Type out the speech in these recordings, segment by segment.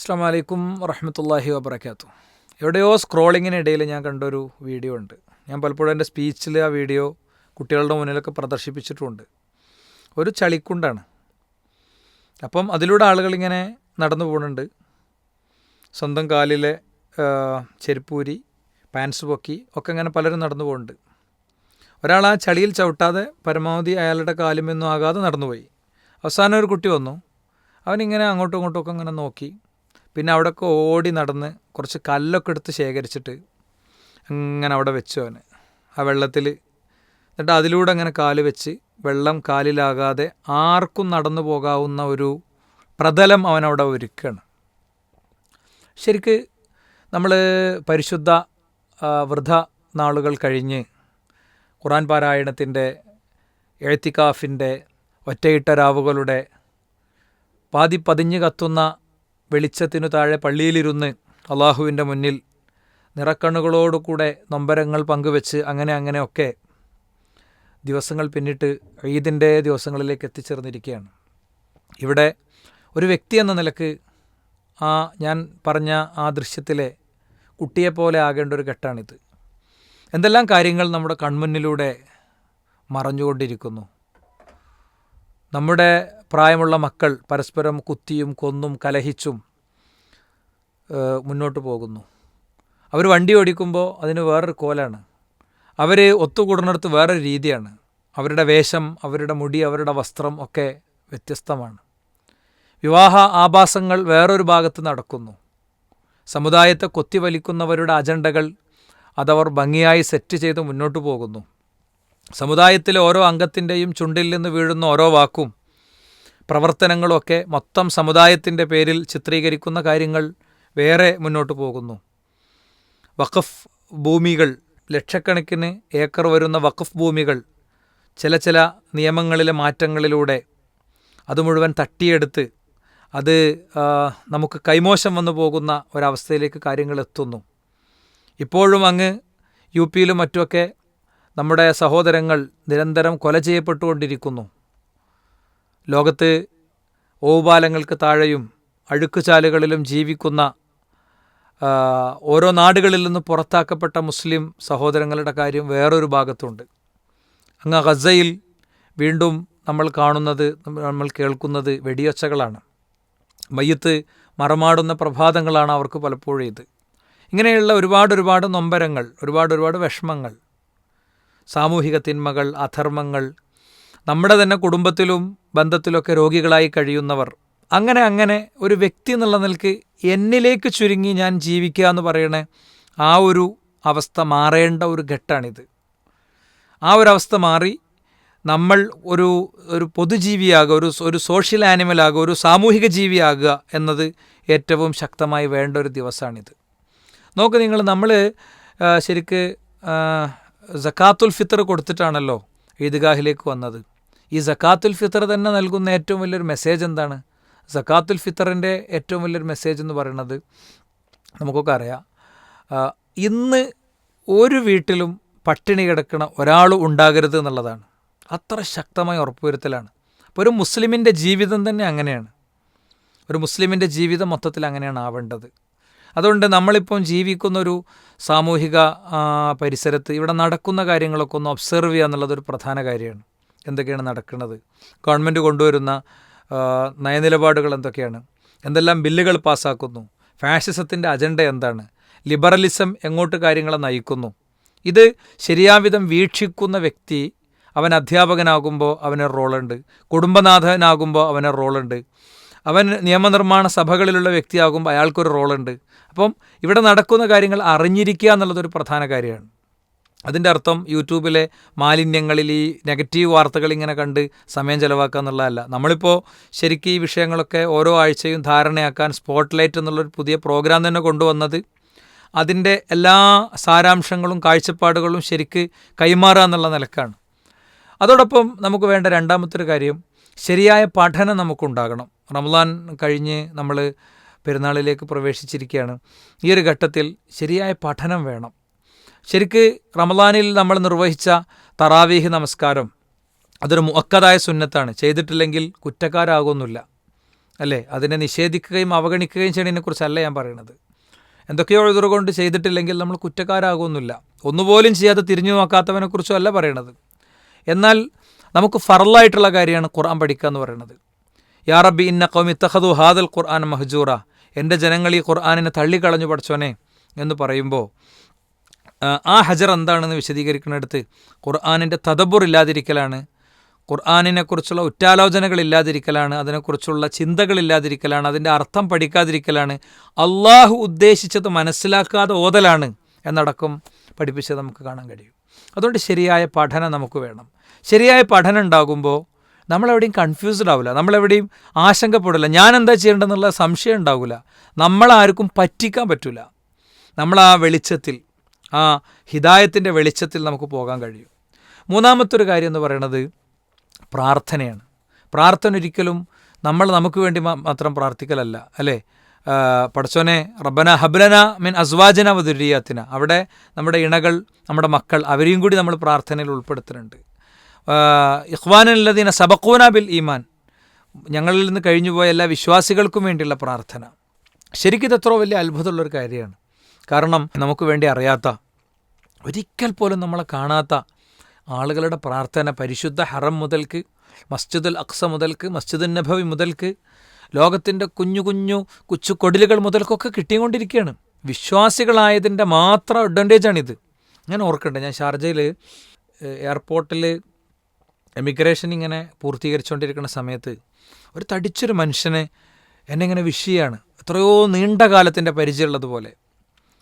അസ്സാം വലൈക്കും വറഹമത്തല്ലാഹി വബർക്കാത്തു എവിടെയോ സ്ക്രോളിങ്ങിനിടയിൽ ഞാൻ കണ്ടൊരു വീഡിയോ ഉണ്ട്. ഞാൻ പലപ്പോഴും എന്റെ സ്പീച്ചിൽ ആ വീഡിയോ കുട്ടികളുടെ മുന്നിലൊക്കെ പ്രദർശിപ്പിച്ചിട്ടുമുണ്ട്. ഒരു ചളിക്കുണ്ടാണ്. അപ്പം അതിലൂടെ ആളുകളിങ്ങനെ നടന്നു പോകുന്നുണ്ട്. സ്വന്തം കാലിലെ ചെരുപ്പൂരി പാൻസ് പൊക്കി ഒക്കെ ഇങ്ങനെ പലരും നടന്നു പോകുന്നുണ്ട്. ഒരാൾ ആ ചളിയിൽ ചവിട്ടാതെ പരമാവധി അയാളുടെ കാലുമെന്നും ആകാതെ നടന്നുപോയി. അവസാനം ഒരു കുട്ടി വന്നു. അവനിങ്ങനെ അങ്ങോട്ടും ഇങ്ങോട്ടും ഒക്കെ ഇങ്ങനെ നോക്കി. പിന്നെ അവിടെയൊക്കെ ഓടി നടന്ന് കുറച്ച് കല്ലൊക്കെ എടുത്ത് ശേഖരിച്ചിട്ട് അങ്ങനെ അവിടെ വെച്ചു അവന്. ആ വെള്ളത്തിൽ എന്നിട്ട് അതിലൂടെ അങ്ങനെ കാൽ വെച്ച് വെള്ളം കാലിലാകാതെ ആർക്കും നടന്നു പോകാവുന്ന ഒരു പ്രതലം അവനവിടെ ഒരുക്കുകയാണ്. ശരിക്ക് നമ്മൾ പരിശുദ്ധ വൃദ്ധ നാളുകൾ കഴിഞ്ഞ് ഖുറാൻ പാരായണത്തിന്റെ എഴുത്തിക്കാഫിന്റെ ഒറ്റയിട്ട രാവുകളുടെ പാതി പതിഞ്ഞു കത്തുന്ന വെളിച്ചത്തിനു താഴെ പള്ളിയിലിരുന്ന് അള്ളാഹുവിന്റെ മുന്നിൽ നിറക്കണ്ണുകളോടുകൂടെ നൊമ്പരങ്ങൾ പങ്കുവെച്ച് അങ്ങനെ അങ്ങനെയൊക്കെ ദിവസങ്ങൾ പിന്നിട്ട് ഈദിന്റെ ദിവസങ്ങളിലേക്ക് എത്തിച്ചേർന്നിരിക്കുകയാണ്. ഇവിടെ ഒരു വ്യക്തി എന്ന നിലയ്ക്ക് ആ ഞാൻ പറഞ്ഞ ആ ദൃശ്യത്തിലെ കുട്ടിയെപ്പോലെ ആകേണ്ട ഒരു ഘട്ടമാണിത്. എന്തെല്ലാം കാര്യങ്ങൾ നമ്മുടെ കൺമുന്നിലൂടെ മറഞ്ഞുകൊണ്ടിരിക്കുന്നു. നമ്മുടെ പ്രായമുള്ള മക്കൾ പരസ്പരം കുത്തിയും കൊന്നും കലഹിച്ചും മുന്നോട്ട് പോകുന്നു. അവർ വണ്ടി ഓടിക്കുമ്പോൾ അതിന് വേറൊരു കോലാണ്. അവർ ഒത്തുകൂടുന്നിടത്ത് വേറൊരു രീതിയാണ്. അവരുടെ വേഷം അവരുടെ മുടി അവരുടെ വസ്ത്രം ഒക്കെ വ്യത്യസ്തമാണ്. വിവാഹ ആഭാസങ്ങൾ വേറൊരു ഭാഗത്ത് നടക്കുന്നു. സമുദായത്തെ കൊത്തിവലിക്കുന്നവരുടെ അജണ്ടകൾ അതവർ ഭംഗിയായി സെറ്റ് ചെയ്ത് മുന്നോട്ട് പോകുന്നു. സമുദായത്തിലെ ഓരോ അംഗത്തിന്റെയും ചുണ്ടിൽ നിന്ന് വീഴുന്ന ഓരോ വാക്കും പ്രവർത്തനങ്ങളുമൊക്കെ മൊത്തം സമുദായത്തിന്റെ പേരിൽ ചിത്രീകരിക്കുന്ന കാര്യങ്ങൾ വേറെ മുന്നോട്ട് പോകുന്നു. വഖഫ് ഭൂമികൾ ലക്ഷക്കണക്കിന് ഏക്കർ വരുന്ന വഖഫ് ഭൂമികൾ ചില ചില നിയമങ്ങളിലെ മാറ്റങ്ങളിലൂടെ അത് മുഴുവൻ തട്ടിയെടുത്ത് അത് നമുക്ക് കൈമോശം വന്നു പോകുന്ന ഒരവസ്ഥയിലേക്ക് കാര്യങ്ങൾ എത്തുന്നു. ഇപ്പോഴും അങ്ങ് യു പിയിലും മറ്റുമൊക്കെ നമ്മുടെ സഹോദരങ്ങൾ നിരന്തരം കൊല ചെയ്യപ്പെട്ടുകൊണ്ടിരിക്കുന്നു. ലോകത്ത് ഓവുപാലങ്ങൾക്ക് താഴെയും അഴുക്കുചാലുകളിലും ജീവിക്കുന്ന ഓരോ നാടുകളിൽ നിന്ന് പുറത്താക്കപ്പെട്ട മുസ്ലിം സഹോദരങ്ങളുടെ കാര്യം വേറൊരു ഭാഗത്തുണ്ട്. അങ്ങ് ഗസയിൽ വീണ്ടും നമ്മൾ കാണുന്നത് നമ്മൾ കേൾക്കുന്നത് വെടിയൊച്ചകളാണ്. മയ്യത്ത് മറമാടുന്ന പ്രഭാതങ്ങളാണ് അവർക്ക് പലപ്പോഴും ഇത്. ഇങ്ങനെയുള്ള ഒരുപാട് ഒരുപാട് നൊമ്പരങ്ങൾ ഒരുപാട് ഒരുപാട് വിഷമങ്ങൾ സാമൂഹിക തിന്മകൾ അധർമ്മങ്ങൾ നമ്മുടെ തന്നെ കുടുംബത്തിലും ബന്ധത്തിലൊക്കെ രോഗികളായി കഴിയുന്നവർ അങ്ങനെ അങ്ങനെ ഒരു വ്യക്തി എന്നുള്ള നിലയ്ക്ക് എന്നിലേക്ക് ചുരുങ്ങി ഞാൻ ജീവിക്കുക എന്ന് പറയണ ആ ഒരു അവസ്ഥ മാറേണ്ട ഒരു ഘട്ടമാണിത്. ആ ഒരു അവസ്ഥ മാറി നമ്മൾ ഒരു ഒരു പൊതുജീവിയാകുക ഒരു ഒരു സോഷ്യൽ ആനിമലാകുക ഒരു സാമൂഹിക ജീവിയാകുക എന്നത് ഏറ്റവും ശക്തമായി വേണ്ട ഒരു ദിവസമാണിത്. നോക്ക് നിങ്ങൾ നമ്മൾ ശരിക്ക് ജക്കാത്തുൽ ഫിത്തർ കൊടുത്തിട്ടാണല്ലോ ഈദ്ഗാഹിലേക്ക് വന്നത്. ഈ സക്കാത്തുൽ ഫിത്തർ തന്നെ നൽകുന്ന ഏറ്റവും വലിയൊരു മെസ്സേജ് എന്താണ്? സക്കാത്തുൽ ഫിത്തറിന്റെ ഏറ്റവും വലിയൊരു മെസ്സേജ് എന്ന് പറയുന്നത് നമുക്കൊക്കെ അറിയാം. ഇന്ന് ഒരു വീട്ടിലും പട്ടിണി കിടക്കുന്ന ഒരാളും ഉണ്ടാകരുത് എന്നുള്ളതാണ്. അത്ര ശക്തമായ ഉറപ്പുവരുത്തലാണ്. അപ്പോൾ ഒരു മുസ്ലിമിന്റെ ജീവിതം തന്നെ അങ്ങനെയാണ്. ഒരു മുസ്ലിമിന്റെ ജീവിതം മൊത്തത്തിൽ അങ്ങനെയാണ് ആവേണ്ടത്. അതുകൊണ്ട് നമ്മളിപ്പം ജീവിക്കുന്നൊരു സാമൂഹിക പരിസരത്ത് ഇവിടെ നടക്കുന്ന കാര്യങ്ങളൊക്കെ ഒന്ന് ഒബ്സർവ് ചെയ്യുക എന്നുള്ളതൊരു പ്രധാന കാര്യമാണ്. എന്തൊക്കെയാണ് നടക്കുന്നത്? ഗവൺമെന്റ് കൊണ്ടുവരുന്ന നയനിലപാടുകൾ എന്തൊക്കെയാണ്? എന്തെല്ലാം ബില്ലുകൾ പാസ്സാക്കുന്നു ഫാഷിസത്തിന്റെ അജണ്ട എന്താണ്? ലിബറലിസം എങ്ങോട്ട് കാര്യങ്ങളെ നയിക്കുന്നു? ഇത് ശരിയാവിധം വീക്ഷിക്കുന്ന വ്യക്തി അവൻ അധ്യാപകനാകുമ്പോൾ അവന് റോളുണ്ട് കുടുംബനാഥനാകുമ്പോൾ അവന് റോളുണ്ട് അവൻ നിയമനിർമ്മാണ സഭകളിലുള്ള വ്യക്തിയാകുമ്പോൾ അയാൾക്കൊരു റോളുണ്ട്. അപ്പം ഇവിടെ നടക്കുന്ന കാര്യങ്ങൾ അറിഞ്ഞിരിക്കുക എന്നുള്ളതൊരു പ്രധാന കാര്യമാണ്. അതിന്റെ അർത്ഥം യൂട്യൂബിലെ മാലിന്യങ്ങളിൽ ഈ നെഗറ്റീവ് വാർത്തകൾ ഇങ്ങനെ കണ്ട് സമയം ചിലവാക്കുക എന്നുള്ളതല്ല. നമ്മളിപ്പോൾ ശരിക്കും ഈ വിഷയങ്ങളൊക്കെ ഓരോ ആഴ്ചയും ധാരണയാക്കാൻ സ്പോട്ട് ലൈറ്റ് എന്നുള്ളൊരു പുതിയ പ്രോഗ്രാം തന്നെ കൊണ്ടുവന്നത് അതിന്റെ എല്ലാ സാരാംശങ്ങളും കാഴ്ചപ്പാടുകളും ശരിക്ക് കൈമാറുക എന്നുള്ള നിലക്കാണ്. അതോടൊപ്പം നമുക്ക് വേണ്ട രണ്ടാമത്തെ ഒരു കാര്യം ശരിയായ പഠനം നമുക്കുണ്ടാകണം. റമദാൻ കഴിഞ്ഞ് നമ്മൾ പെരുന്നാളിലേക്ക് പ്രവേശിച്ചിരിക്കുകയാണ്. ഈ ഒരു ഘട്ടത്തിൽ ശരിയായ പഠനം വേണം. ശരിക്ക് റമദാനിൽ നമ്മൾ നിർവഹിച്ച തറാവീഹ് നമസ്കാരം അതൊരു മുഅക്കതായ സുന്നത്താണ്. ചെയ്തിട്ടില്ലെങ്കിൽ കുറ്റക്കാരാകുന്നില്ല. അല്ലേ? അതിനെ നിഷേധിക്കുകയും അവഗണിക്കുകയും ചെയ്യണതിനെക്കുറിച്ചല്ല ഞാൻ പറയുന്നത് എന്തൊക്കെയോ എഴുതുകൊണ്ട് ചെയ്തിട്ടില്ലെങ്കിൽ നമ്മൾ കുറ്റക്കാരാകുന്നില്ല. ഒന്നുപോലും ചെയ്യാതെ തിരിഞ്ഞു നോക്കാത്തവനെക്കുറിച്ചും അല്ല പറയണത്. എന്നാൽ നമുക്ക് ഫറലായിട്ടുള്ള കാര്യമാണ് ഖുർആൻ പഠിക്കുക എന്ന് പറയുന്നത്. യാ റബ്ബി ഇന്ന കൗമി തഹദു ഹാദൽ ഖുർആൻ മഹജൂറ. എന്റെ ജനങ്ങൾ ഈ ഖുർആാനിനെ തള്ളിക്കളഞ്ഞു പഠിച്ചോനെ എന്ന് പറയുമ്പോൾ ആ ഹജർ എന്താണെന്ന് വിശദീകരിക്കുന്നിടത്ത് ഖുർആാനിന്റെ തദബുർ ഇല്ലാതിരിക്കലാണ് ഖുർആാനിനെക്കുറിച്ചുള്ള ഉറ്റാലോചനകൾ ഇല്ലാതിരിക്കലാണ് അതിനെക്കുറിച്ചുള്ള ചിന്തകളില്ലാതിരിക്കലാണ് അതിന്റെ അർത്ഥം പഠിക്കാതിരിക്കലാണ് അള്ളാഹു ഉദ്ദേശിച്ചത് മനസ്സിലാക്കാതെ ഓതലാണ് എന്നടക്കം പഠിപ്പിച്ചത് നമുക്ക് കാണാൻ കഴിയും. അതുകൊണ്ട് ശരിയായ പഠനം നമുക്ക് വേണം. ശരിയായ പഠനം ഉണ്ടാകുമ്പോൾ നമ്മളെവിടെയും കൺഫ്യൂസ്ഡ് ആവില്ല. നമ്മളെവിടെയും ആശങ്കപ്പെടില്ല ഞാൻ എന്താ ചെയ്യേണ്ടതെന്നുള്ള സംശയം ഉണ്ടാവില്ല നമ്മളാർക്കും പറ്റിക്കാൻ പറ്റില്ല നമ്മൾ ആ വെളിച്ചത്തിൽ ആ ഹിതായത്തിന്റെ വെളിച്ചത്തിൽ നമുക്ക് പോകാൻ കഴിയും. മൂന്നാമത്തൊരു കാര്യം എന്ന് പറയുന്നത് പ്രാർത്ഥനയാണ്. പ്രാർത്ഥന ഒരിക്കലും നമ്മൾ നമുക്ക് വേണ്ടി മാത്രം പ്രാർത്ഥിക്കലല്ല. അല്ലേ? പടച്ചോനെ റബ്ബന ഹബ്ലന മീൻ അസ്വാജന വദുരിയാത്തിന അവിടെ നമ്മുടെ ഇണകൾ നമ്മുടെ മക്കൾ അവരെയും കൂടി നമ്മൾ പ്രാർത്ഥനയിൽ ഉൾപ്പെടുത്തുന്നുണ്ട്. ഇഖ്വാനല്ലദീന സബക്കൂന ബിൽ ഈമാൻ. ഞങ്ങളിൽ നിന്ന് കഴിഞ്ഞുപോയ എല്ലാ വിശ്വാസികൾക്കും വേണ്ടിയുള്ള പ്രാർത്ഥന. ശരിക്കും ഇത് വലിയ അത്ഭുതമുള്ളൊരു കാര്യമാണ്. കാരണം നമുക്ക് വേണ്ടി അറിയാത്ത ഒരിക്കൽ പോലും നമ്മളെ കാണാത്ത ആളുകളുടെ പ്രാർത്ഥന പരിശുദ്ധ ഹറം മുതൽക്ക് മസ്ജിദുൽ അക്സ മുതൽക്ക് മസ്ജിദുൽ നബവി മുതൽക്ക് ലോകത്തിന്റെ കുഞ്ഞു കുഞ്ഞു കൊച്ചു കൊടിലുകൾ മുതൽക്കൊക്കെ കിട്ടിക്കൊണ്ടിരിക്കുകയാണ്. വിശ്വാസികളായതിന്റെ മാത്രം അഡ്വാന്റേജാണിത് ഞാൻ ഓർക്കണ്ടേ ഞാൻ ഷാർജയിൽ എയർപോർട്ടിൽ എമിഗ്രേഷൻ ഇങ്ങനെ പൂർത്തീകരിച്ചുകൊണ്ടിരിക്കുന്ന സമയത്ത് ഒരു തടിച്ചൊരു മനുഷ്യനെ എന്നെ ഇങ്ങനെ വിഷയമാണ് എത്രയോ നീണ്ട കാലത്തിന്റെ പരിചയമുള്ളതുപോലെ.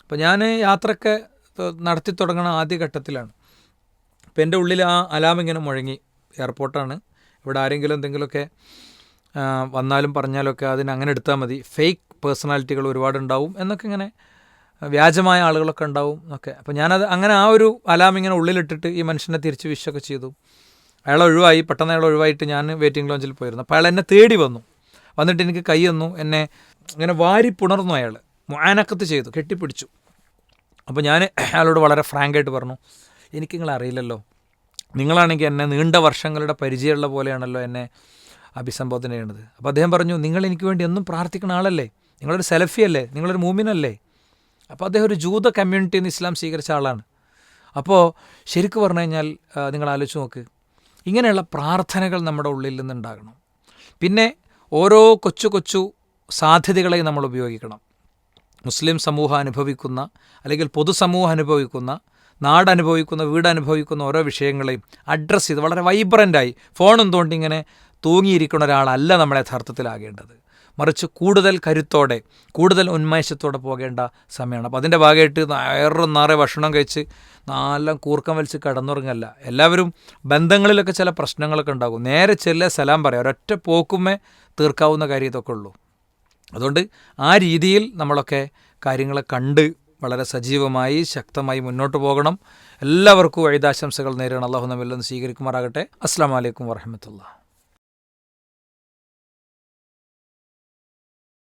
അപ്പോൾ ഞാൻ യാത്രയൊക്കെ നടത്തി തുടങ്ങുന്ന ആദ്യ ഘട്ടത്തിലാണ്. അപ്പോൾ എന്റെ ഉള്ളിൽ ആ അലാം ഇങ്ങനെ മുഴങ്ങി. എയർപോർട്ടാണ് ഇവിടെ ആരെങ്കിലും എന്തെങ്കിലുമൊക്കെ വന്നാലും പറഞ്ഞാലൊക്കെ അതിന് അങ്ങനെ എടുത്താൽ മതി. ഫേക്ക് പേഴ്സണാലിറ്റികൾ ഒരുപാടുണ്ടാവും എന്നൊക്കെ ഇങ്ങനെ വ്യാജമായ ആളുകളൊക്കെ ഉണ്ടാവും എന്നൊക്കെ. അപ്പോൾ ഞാനത് അങ്ങനെ ആ ഒരു അലാം ഇങ്ങനെ ഉള്ളിലിട്ടിട്ട് ഈ മനുഷ്യനെ തിരിച്ച് വിഷൊക്കെ ചെയ്തു. അയാൾ ഒഴിവായി പെട്ടെന്ന് അയാൾ ഒഴിവായിട്ട് ഞാൻ വെയിറ്റിംഗ് ലോഞ്ചിൽ പോയിരുന്നു. അപ്പോൾ അയാൾ എന്നെ തേടി വന്നു. വന്നിട്ട് എനിക്ക് കൈ തന്നു എന്നെ ഇങ്ങനെ വാരി പുണർന്നു അയാൾ. മാനക്കത്ത് ചെയ്തു കെട്ടിപ്പിടിച്ചു. അപ്പോൾ ഞാൻ അയാളോട് വളരെ ഫ്രാങ്കായിട്ട് പറഞ്ഞു എനിക്ക് നിങ്ങളെ അറിയില്ലല്ലോ. നിങ്ങളാണെങ്കിൽ എന്നെ നീണ്ട വർഷങ്ങളുടെ പരിചയമുള്ള പോലെയാണല്ലോ എന്നെ അഭിസംബോധന ചെയ്യണത്. അപ്പോൾ അദ്ദേഹം പറഞ്ഞു നിങ്ങൾ എനിക്ക് വേണ്ടി എന്നും പ്രാർത്ഥിക്കുന്ന ആളല്ലേ? നിങ്ങളൊരു സെലഫി അല്ലേ? നിങ്ങളൊരു മൂമിനല്ലേ അപ്പോൾ അദ്ദേഹം ഒരു ജൂത കമ്മ്യൂണിറ്റിയിൽ നിന്ന് ഇസ്ലാം സ്വീകരിച്ച ആളാണ്. അപ്പോൾ ശരിക്കും പറഞ്ഞു കഴിഞ്ഞാൽ നിങ്ങൾ ആലോചിച്ച് നോക്ക് ഇങ്ങനെയുള്ള പ്രാർത്ഥനകൾ നമ്മുടെ ഉള്ളിൽ നിന്നുണ്ടാകണം. പിന്നെ ഓരോ കൊച്ചു കൊച്ചു സാധ്യതകളെയും നമ്മൾ ഉപയോഗിക്കണം. മുസ്ലിം സമൂഹം അനുഭവിക്കുന്ന അല്ലെങ്കിൽ പൊതുസമൂഹം അനുഭവിക്കുന്ന നാട് അനുഭവിക്കുന്ന വീട് അനുഭവിക്കുന്ന ഓരോ വിഷയങ്ങളെയും അഡ്രസ്സ് ചെയ്ത് വളരെ വൈബ്രന്റായി ഫോണും തോണ്ടി ഇങ്ങനെ തൂങ്ങിയിരിക്കുന്ന ഒരാളല്ല നമ്മൾ യഥാർത്ഥത്തിലാകേണ്ടത്. മറിച്ച് കൂടുതൽ കരുത്തോടെ കൂടുതൽ ഉന്മേഷത്തോടെ പോകേണ്ട സമയമാണ്. അപ്പോൾ അതിന്റെ ഭാഗമായിട്ട് നേറും നാറെ ഭക്ഷണം കഴിച്ച് നല്ല കൂർക്കം വലിച്ച് കടന്നുറങ്ങല്ല. എല്ലാവരും ബന്ധങ്ങളിലൊക്കെ ചില പ്രശ്നങ്ങളൊക്കെ ഉണ്ടാകും. നേരെ ചെല്ല സലാം പറയാം. ഒരൊറ്റ പോക്കുമേ തീർക്കാവുന്ന കാര്യം ഇതൊക്കെ ഉള്ളൂ. അതുകൊണ്ട് ആ രീതിയിൽ നമ്മളൊക്കെ കാര്യങ്ങളെ കണ്ട് വളരെ സജീവമായി ശക്തമായി മുന്നോട്ട് പോകണം. എല്ലാവർക്കും വൈദാശംസകൾ നേരിടണം അള്ളാഹു നമ്മൾ സ്വീകരിക്കുമാറാകട്ടെ. അസ്സാം വലൈക്കും വർഹമത്തുള്ള